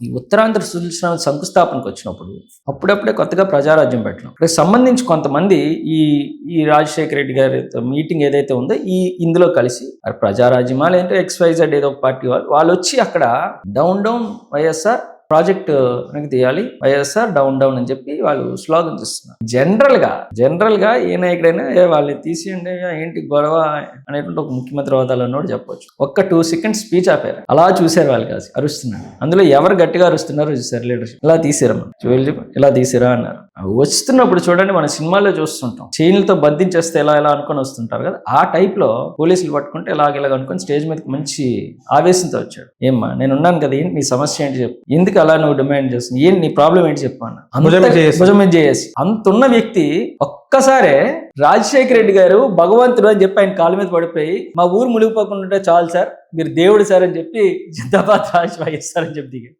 ఈ ఉత్తరాంధ్ర సుశీల శంకుస్థాపనకు వచ్చినప్పుడు అప్పుడప్పుడే కొత్తగా ప్రజారాజ్యం పెట్టడం. ఇక్కడ సంబంధించి కొంతమంది ఈ ఈ రాజశేఖర రెడ్డి గారి మీటింగ్ ఏదైతే ఉందో ఈ ఇందులో కలిసి ప్రజారాజ్యమా లేదంటే ఎక్స్వైజెడ్ ఏదో పార్టీ వాళ్ళు వాళ్ళు వచ్చి అక్కడ డౌన్ డౌన్ వైఎస్ఆర్ ప్రాజెక్ట్ వెనక్కి తీయాలి. వైఎస్ఆర్ డౌన్ డౌన్ అని చెప్పి వాళ్ళు స్లోగన్స్ చేస్తున్నారు. జనరల్గా జనరల్గా ఏ నాయకుడైనా ఏ వాళ్ళని తీసేయండి ఏంటి గొడవ అనేటువంటి ఒక ముఖ్యమంత్రి హోదాలో ఉన్నోడు చెప్పొచ్చు. ఒక్క టూ సెకండ్స్ స్పీచ్ ఆపారు. అలా చూశారు వాళ్ళు కాదు అరుస్తున్నారు. అందులో ఎవరు గట్టిగా అరుస్తున్నారో చూసారు లీడర్షిప్ ఇలా తీసారమ్మా. వీళ్ళు ఇలా తీసిరా అన్నారు. వస్తున్నప్పుడు చూడండి మన సినిమాల్లో చూస్తుంటాం. చైన్లతో బంధించేస్తే ఎలా ఎలా అనుకొని వస్తుంటారు కదా. ఆ టైప్లో పోలీసులు పట్టుకుంటే ఇలాగ ఇలాగ అనుకొని స్టేజ్ మీదకి మంచి ఆవేశంతో వచ్చాడు. ఏమ్మా నేను ఉన్నాను కదా ఏంటి మీ సమస్య ఏంటి చెప్పు. ఎందుకు అలా నువ్వు డిమాండ్ చేస్తుంది ఏంటి నీ ప్రాబ్లం ఏంటి చెప్పు అన్న. భుజం మీద చేయేసి. భుజం మీద చేసి అంతున్న వ్యక్తి ఒక్కసారే రాజశేఖర రెడ్డి గారు భగవంతుడు అని చెప్పి ఆయన కాళ్ళ మీద పడిపోయి మా ఊరు మునిగిపోకుండా ఉంటే చాలు సార్ మీరు దేవుడు సార్ అని చెప్పి జిందాబాద్ రాజ్ వైఎస్ఆర్ అని చెప్పి దిగాడు.